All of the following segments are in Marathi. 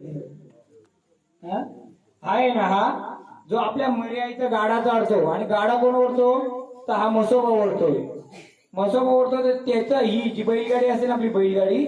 हा? आहे ना हा? जो आपल्या मर्याईचा गाडा चाडतो आणि गाडा कोण ओढतो? तर हा मसोबा ओढतोय. मसोबा ओढतो तर त्याचा ही जी बैलगाडी असेल आपली बैलगाडी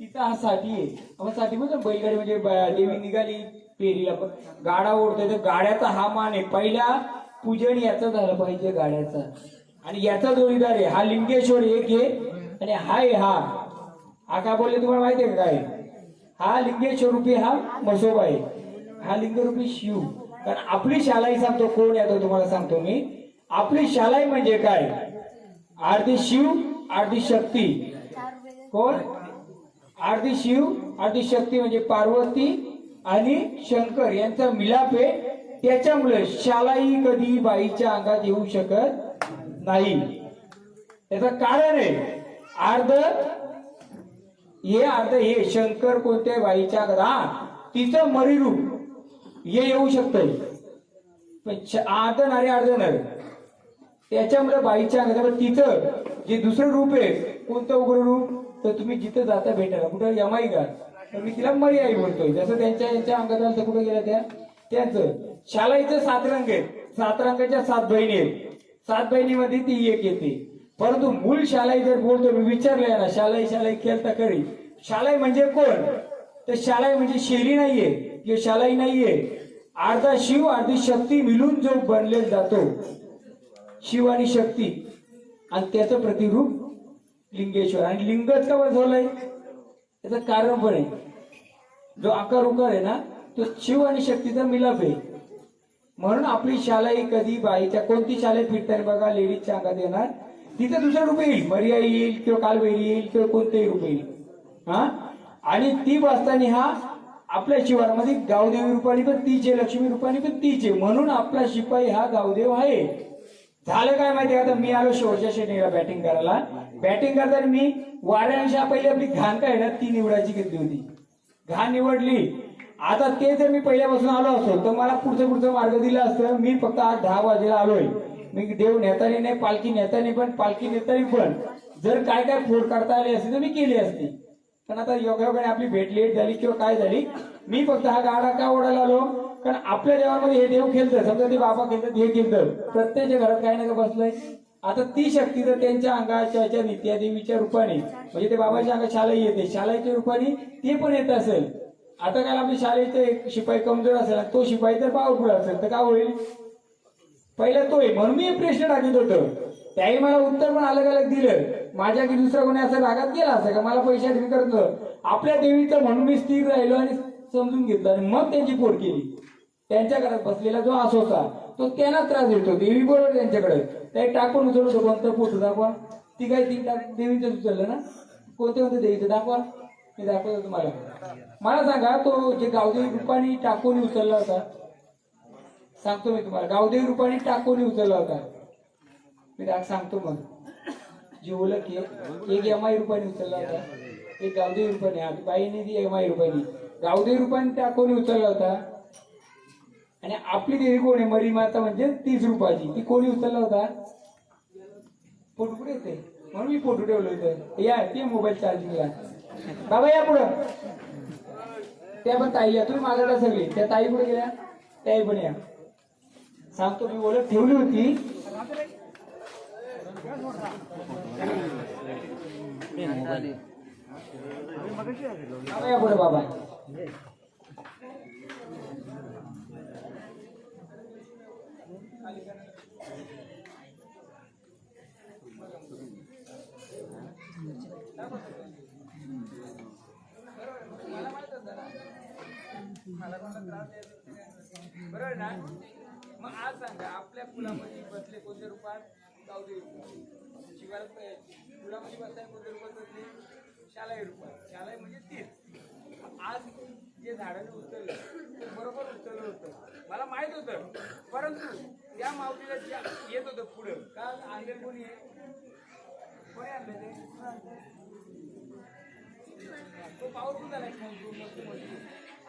तिचा हा साठी आहे. आपण साठी म्हणतो बैलगाडी म्हणजे देवी निघाली पेरी पण. गाडा ओढतोय तर गाड्याचा हा मान आहे. पहिला पूजन याचा झालं पाहिजे गाड्याचा. आणि याचा जोडीदार आहे. हा लिंगेश्वर एक आहे. आणि हा आहे हा. हा काय बोलले तुम्हाला माहिती आहे का काय? हा लिंगेश्वरूपी हा मसोबा आहे. हा लिंगरूपी शिव. कारण आपली शालाई सांगतो कोण येतो तुम्हाला सांगतो मी. आपली शालाई म्हणजे काय? अर्धी शिव अर्धी शक्ती. कोण? अर्धी शिव अर्धी शक्ती म्हणजे पार्वती आणि शंकर यांचा मिलाप आहे. त्याच्यामुळे शालाई कधी बाईच्या अंगात येऊ शकत नाही. त्याचं कारण आहे अर्ध हे अर्ध हे शंकर कोणत्या बाईच्या अंगात हा तिचं मरी रूप हे येऊ शकत पण अरे अर्धन अरे त्याच्यामुळे बाईच्या अंगात तिचं जे दुसरं रूप आहे कोणतं उग्र रूप? तर तुम्ही जिथं जाता भेटायला कुठं यमाई का तर मी तिला मरी आई बोलतोय. जसं त्यांच्या यांच्या अंगात आलं तर कुठं गेल्या त्या? त्यांचं. शालाईचं सात रंग आहेत. सात रंगाच्या सात बहिणी आहेत. सात बहिणीमध्ये ती एक येते. परंतु मूल शालाई जर बोलतो मी विचारलंय ना शालाई शालाई केलं करी शालाई म्हणजे कोण? तर शालाई म्हणजे शेरी नाहीये किंवा शालाई नाहीये. अर्धा शिव अर्धी शक्ती मिळून जो बनले जातो शिव आणि शक्ती. आणि त्याचं प्रतिरूप लिंगेश्वर. आणि लिंगच का झालंय. त्याचं कारण पण आहे. जो आकार उकार आहे ना तो शिव आणि शक्तीचा मिलाप आहे. म्हणून आपली शालाई कधी बाईच्या कोणती शाळेत फिरताना बघा लेडीजच्या अंगात येणार. तिथं दुसरं रूप येईल. मर्या येईल किंवा कालबैरी येईल किंवा कोणतंही रूप येईल. हा? आणि ती वाचताना हा आपल्या शिवारामध्ये गावदेवी रूपाने पण तीच आहे लक्ष्मी रूपाने पण तीच. आहे म्हणून आपला शिपाई हा गावदेव आहे. झालं काय माहितीये आता मी आलो शेवटच्या श्रेणीला बॅटिंग करायला. बॅटिंग करताना मी वाऱ्यांशा पहिली आपली घाण काय ना ती निवडायची घेतली होती. घाण निवडली. आता ते जर मी पहिल्यापासून आलो असतो तर मला पुढचं पुढचं मार्ग दिला असतं. मी फक्त आज दहा वाजेला आलोय. मी देव नेतानी नाही पालखी नेतानी पण पालखी नेतानी पण. जर काय काय फोड काढता आली असती तर मी केली असती. पण आता योगायोगाने आपली भेट लेट झाली किंवा काय झाली मी फक्त हा गाडा का ओढायला आलो? कारण आपल्या देवामध्ये हे देव खेळतं समजा ते बाबा खेळतात हे खेळतं प्रत्येकच्या घरात काही ना काही बसलंय. आता ती शक्ती तर त्यांच्या अंगाच्या ह्याच्या नित्या देवीच्या रूपाने. म्हणजे ते बाबाच्या अंगात शालाई येते. शालाईच्या रूपाने ते पण येत असेल. आता काय आपल्या शाळेचे एक शिपाई कमजोर असेल तो शिपाई तर पावरफुल असेल तर काय होईल? पहिला तोय म्हणून मी प्रश्न टाकत होतो. त्याही मला उत्तर पण अलग अलग दिलं. माझ्या की दुसरा कोणी असं रागात गेला असं का? मला पैशात मी करत आपल्या देवीचं म्हणून मी स्थिर राहिलो आणि समजून घेतलं आणि मग त्यांची पोट केली त्यांच्या घरात बसलेला जो असोसा तो त्यांना त्रास देतो. देवी बरोबर त्यांच्याकडे. ते टाकून उचलतो कोणतं पोट दाखवा. ती काय ती टाक- देवीचं उचललं ना? कोणते कोणते देवीचं? दाखवा. मी दाखवतो तुम्हाला. मला सांगा तो जे गावदेवी रूपाने टाकून उचलला होता सांगतो मी तुम्हाला. गावदेवी रूपाने टाकून उचलला होता. मी दाख सांगतो मग. जीवलं की एक एम आय रुपयाने उचलला होता. एक गावदेवी रूपाने आधी बाईने ती एम आय रुपयाने. गावदेवी त्या कोणी उचलला होता? आणि आपली देवी कोण आहे? मरी माता म्हणजे तीस रुपयाची. ती कोणी उचलला होता? फोटो कुठे येते म्हणून मी फोटो ठेवलो होतं या ते मोबाईल चार्जिंगला बाबा या पुढं. त्या पण ताई या. तुम्ही माझ्याकडे सगळी. त्या ताई पुढे गेल्या? त्याही पण या. सांगतो मी ओळख ठेवली होती. बाबा बाबा बरोबर ना? मग आज सांगा आपल्या फुलामध्ये बसले कोणत्या रूपात? जाऊ दे. शिवाला फुलामध्ये बसताय कोणते रुपये बसले? शालाई रुपये शालाई म्हणजे तीन. आज जे झाडाने उचललं ते बरोबर उचललं होतं. मला माहीत होतं परंतु त्या माऊलीला ज्या येत होतं पुढं. का आणलं कोणी आहे? कोणी आणलं ते? तो पावरफुल झाला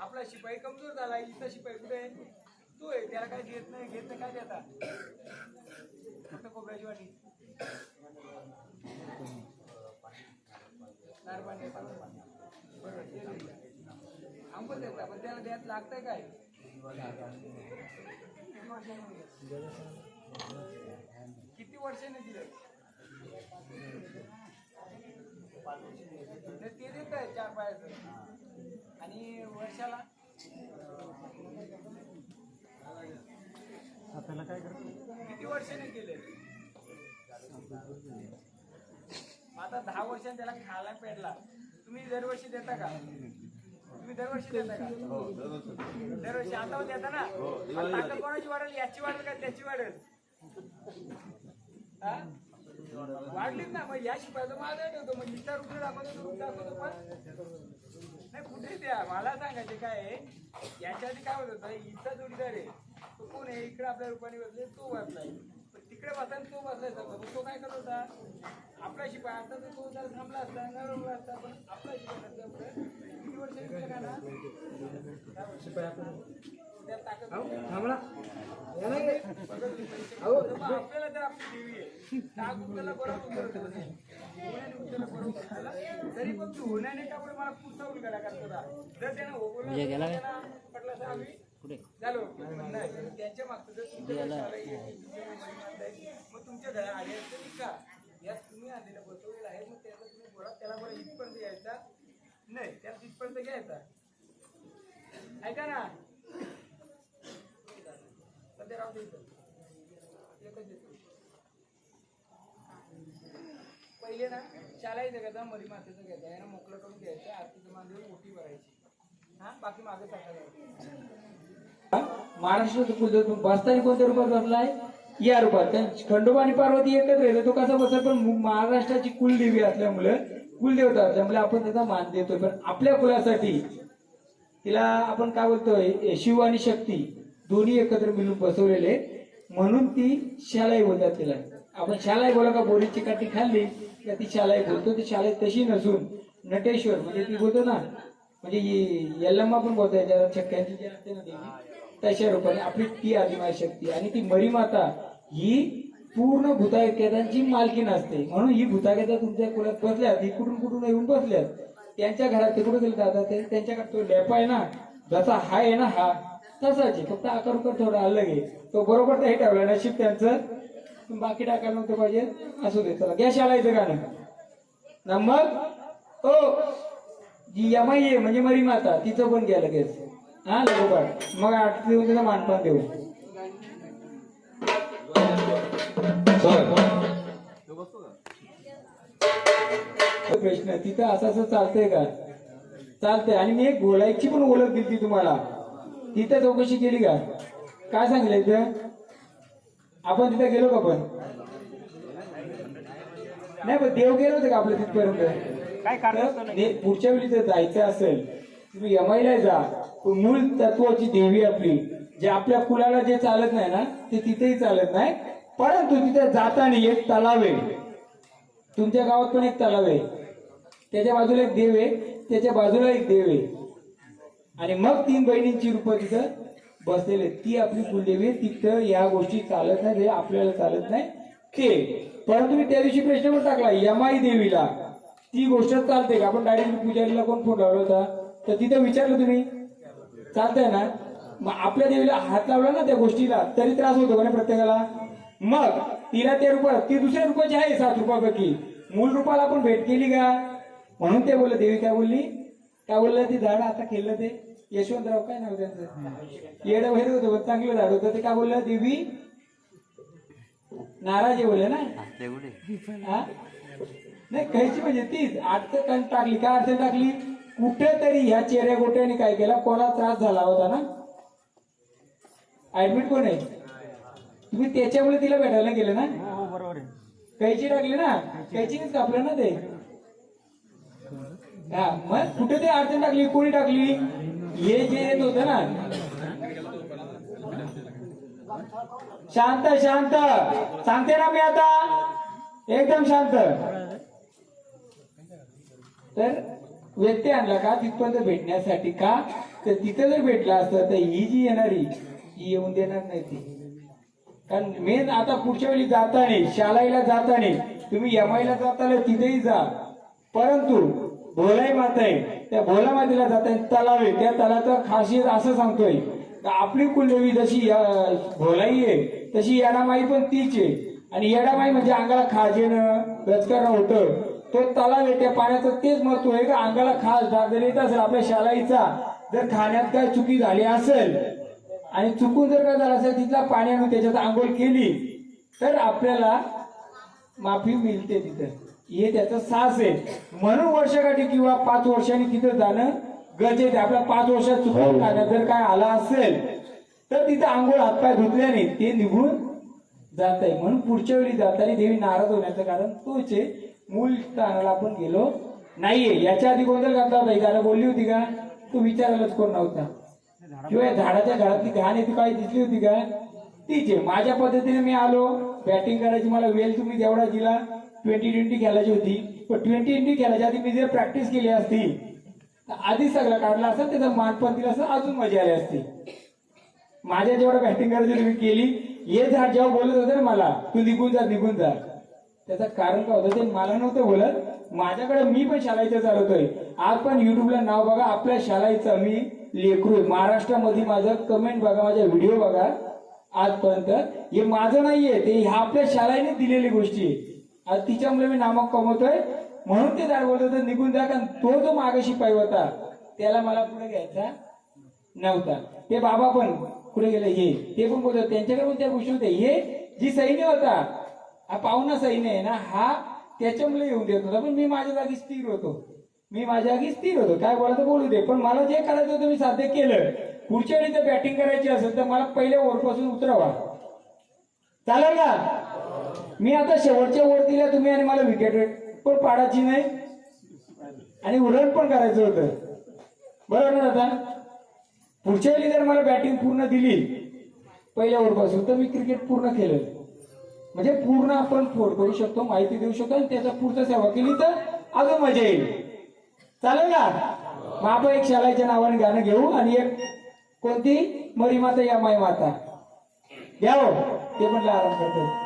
आपला शिपाई कमजोर झाला इथं शिपाई कुठे आहे? तो आहे त्याला काय देत नाही घेत नाही काय देता? फक्त कोबऱ्याची वाटी. नारपाणी, पाणी. बरोबर, पण त्याला द्यायला लागतंय काय किती वर्षाने दिलं तर ते देत आहे चार पायाचं आणि वर्षाला किती वर्षाने केले आता दहा वर्षांनी त्याला खायला पेडला तुम्ही दरवर्षी देता का? तुम्ही दरवर्षी देता का? दरवर्षी आता देता ना? मग ताकद कोणाची वाढेल? याची वाढेल का त्याची वाढेल? हा? वाढलीच ना मग या शिपायचं माझा ठेवतो मग इतर रुपये दाखवतो तो दाखवतो पण नाही कुठे द्या मला सांगायचे काय आहे याच्या आधी काय होत होतं इथं जोडीदार आहे तो कोण आहे? इकडे आपल्या रुपाने बसले तो पण तिकडे बसला आणि तो बसलाय मग तो काय करत होता? आपला शिपाय आता तर तो जर थांबला असता न रमला असता पण आपला शिपाय असल्यामुळे किती वर्ष का ना ताकद आपल्याला तर आपली देवी आहे. बरोबर. तरी पण तू होण्याने का बरं मला करत होता जर त्यानं हो पटलं असतं आम्ही झालो. नाही त्यांच्या मागचं जर मग तुमच्या घरा आले यात तुम्ही बसवलेलं आहे मग त्याला तुम्ही बोला त्याला बरं इथपर्यंत यायचा? नाही त्याला तिथपर्यंत घ्यायचा. ऐका ना. सध्या राहू दे इथं. एकच येतो. पहिले ना शालायचं घ्यायचा मरी मातेचं घ्यायचा यानं मोकळं करून घ्यायचं आरतीचं मांडीवर ओटी भरायची. हा बाकी मागे टाकायचं महाराष्ट्राचं कुलदेव बसताना कोणत्या रूपात बसलाय? या रूपात. खंडोबा आणि पार्वती एकत्र येतो तो कसा बसेल? पण महाराष्ट्राची कुलदेवी असल्यामुळे कुलदेवता असल्यामुळे आपण त्याचा मान देतोय. पण आपल्या कुलासाठी तिला आपण काय बोलतोय? शिव आणि शक्ती दोन्ही एकत्र मिळून बसवलेले म्हणून ती शालाई बोलतात तिला. आपण शालाई बोला का? बोरीची काठी खाल्ली का ती शालाई बोलतो? ती शालाई तशी नसून नटेश्वर म्हणजे ती बोलतो ना म्हणजे यल्लम्मा पण बोलतोय ज्या छक्क्यांची जी असते ना त्याच्या तशा रूपाने आपली ती आदिमाय शक्ती. आणि ती मरीमाता ही पूर्ण भूतागेदांची मालकी असते म्हणून ही भूतागेदा तुमच्या कुलात बसल्यात ही कुठून कुठून येऊन बसल्यात? त्यांच्या घरात ते कुठे गेले? दादा ते त्यांच्याकडे तो लेप आहे ना जसा हा आहे ना हा तसाच आहे. फक्त आकार उकार थोडा अलग आहे. तो बरोबर ते हे ठेवला नशीब त्यांचं? बाकी टाकायला नव्हतं पाहिजे. असू दे चला. गॅस आलायचं गाणं. नंबर? ओ! जी यमाई आहे म्हणजे मरी माता तिचं पण घ्या लगेच. हा लगोपाठ मग आठ देऊन तिला मानपान देऊ. प्रश्न तिथं असं असं चालतंय का? चालतंय. आणि मी एक बोलायची पण ओळख दिली तुम्हाला. तिथं चौकशी केली का? काय सांगितलं इथं? आपण तिथं गेलो का पण? नाही पण देव गेलो होते का आपल्या तिथपर्यंत? काय कारण पुढच्या वेळी जर जायचं असेल तुम्ही यमाईला जा. पण मूळ तत्वाची देवी आपली. जे आपल्या कुलाला जे चालत नाही ना ते तिथेही चालत नाही. परंतु तिथे जाताना एक तलाव आहे. तुमच्या गावात पण एक तलाव आहे. त्याच्या बाजूला एक देव आहे. त्याच्या बाजूला एक देव आहे. आणि मग तीन बहिणींची रूपं तिथं बसलेली ती आपली कुलदेवी आहे. तिथं या गोष्टी चालत नाही हे आपल्याला चालत नाही. ते परंतु मी त्या दिवशी प्रश्न पण टाकला. यमाई देवीला. ती गोष्ट चालते का? आपण डायरेक्ट पुजारीला कोण फोन लावला होता? तर तिथं विचारलं तुम्ही? चालतंय ना? मग आपल्या देवीला हात लावला ना त्या गोष्टीला तरी त्रास होतो का प्रत्येकाला? मग तिला ते रुपये ती दुसऱ्या रुपयाची आहे सात रुपयापैकी मूळ रुपाला आपण भेट केली का? म्हणून ते बोलले देवी काय बोलली? काय बोललं ते झाड आता खेळलं ते. यशवंतराव काय नाव त्यांचं? येडं वगैरे होतं चांगलं झाड होतं. ते काय बोललं? देवी? नाराज बोलले ना? नाही काहीची म्हणजे तीच. अडचण टाकली. काय अडचण टाकली? कुठेतरी ह्या चेहऱ्या गोट्याने काय केला? कोणाला त्रास झाला होता ना? ऍडमिट कोण आहे? तुम्ही त्याच्यामुळे तिला भेटायला गेले ना? कैची टाकली ना? कैचीनेच कापलं ना ते? हा मग कुठे ते अडचण टाकली कोणी टाकली? हे जे येत होत ना? शांत शांत. सांगते ना मी आता. एकदम शांत. तर व्यक्ती आणला का? तिथपर्यंत भेटण्यासाठी का? तर तिथे जर भेटला असतं तर ही जी येणारी ही येऊन देणार नाही ती. कारण मेन आता पुढच्या वेळी जाताने शालाईला जाताने तुम्ही यमाईला जाताना तिथेही जा. परंतु भोलाई माता आहे त्या भोला मातीला जातात तलाव आहे त्या तलावाचं खासियत असं सांगतोय. का आपली कुलदेवी जशी भोलाई आहे तशी येडामाई पण तीच आहे. आणि येडामाई म्हणजे अंगाला खाज रचकारण होतं. तो तलाव आहे त्या पाण्याचं तेच महत्त्व आहे. का अंगाला खास डाग जर येत असेल आपल्या शालाईचा जर खाण्यात काय चुकी झाली असेल आणि चुकून जर काय झालं असेल तिथला पाणी आणून त्याच्यात आंघोळ केली तर आपल्याला माफी मिळते तिथं. हे त्याचं सास आहे. म्हणून वर्षाकाठी किंवा पाच वर्षांनी तिथं जाणं गरजेचं आहे. आपल्या पाच वर्षात चुकून खाण्यात जर काय आला असेल तर तिथं आंघोळ हातपाय धुतल्याने ते निघून जात आहे म्हणून पुढच्या वेळी जाताना देवी नाराज होण्याचं कारण तोच आहे. मूळ स्थानाला आपण गेलो नाहीये. याच्या आधी गोंधळ घातला होता? गाणं बोलली होती का? तू विचारायलाच कोण नव्हता. किंवा या झाडाच्या झाडातली घाण येते ती काही दिसली होती का? तीच आहे. माझ्या पद्धतीने मी आलो. बॅटिंग करायची मला वेल तुम्ही तेवढा दिला. ट्वेंटी ट्वेंटी खेळायची होती. पण ट्वेंटी ट्वेंटी खेळायच्या आधी मी जर प्रॅक्टिस केली असती तर आधी सगळं काढलं असतं त्याचं मानपण दिलं असतं अजून मजा आली असती. माझ्या जेवढं बॅटिंग करायची तुम्ही केली हे झाड जेव्हा बोलत होते ना मला तू निघून जा निघून जा. त्याचं कारण काय होतं ते मला नव्हतं बोलत. माझ्याकडे मी पण शालाईचं चालवतोय. आज पण युट्यूबला नाव बघा आपल्या शालाईचं मी लेकरू महाराष्ट्रामध्ये माझं कमेंट बघा माझा व्हिडिओ बघा. आजपर्यंत हे माझं नाहीये ते ह्या आपल्या शाळेने दिलेली गोष्टी आज तिच्यामुळे मी नामक कमवतोय. म्हणून ते झाड बोलत होतं निघून जा कारण तो जो मागाशी पाय होता त्याला मला पुढे घ्यायचा नव्हता. ते बाबा पण पुढे गेले हे ते पण बोलत त्यांच्याकडे पण त्या गोष्टी होत्या. हे जी सैन्य होता हा पाहुणा सैन्य आहे ना हा त्याच्यामुळे येऊन देत होता पण मी माझ्या जागी स्थिर होतो. मी माझ्या जागी स्थिर होतो. काय बोलायचं बोलू दे. पण मला जे करायचं होतं मी साध्य केलं. पुढच्या वेळी जर बॅटिंग करायची असेल तर मला पहिल्या ओव्हरपासून उतरावा. चालेल का? मी आता शेवटच्या ओव्हर दिल्या तुम्ही आणि मला विकेट पण पाडायची नाही. आणि उलट पण करायचं होतं. बरोबर ना दादा? पुढच्या वेळी जर मला बॅटिंग पूर्ण दिली पहिल्या ओव्हरपासून तर मी क्रिकेट पूर्ण केलं. म्हणजे पूर्ण आपण फोड करू शकतो माहिती देऊ शकतो आणि त्याचा पुढचा सेवा केली तर अजून मजा येईल. चालेल का मग आपण एक शालाच्या नावाने गाणं घेऊ आणि एक कोणती? मरी माता या माय माता. घ्या हो, ते पण आराम करतो.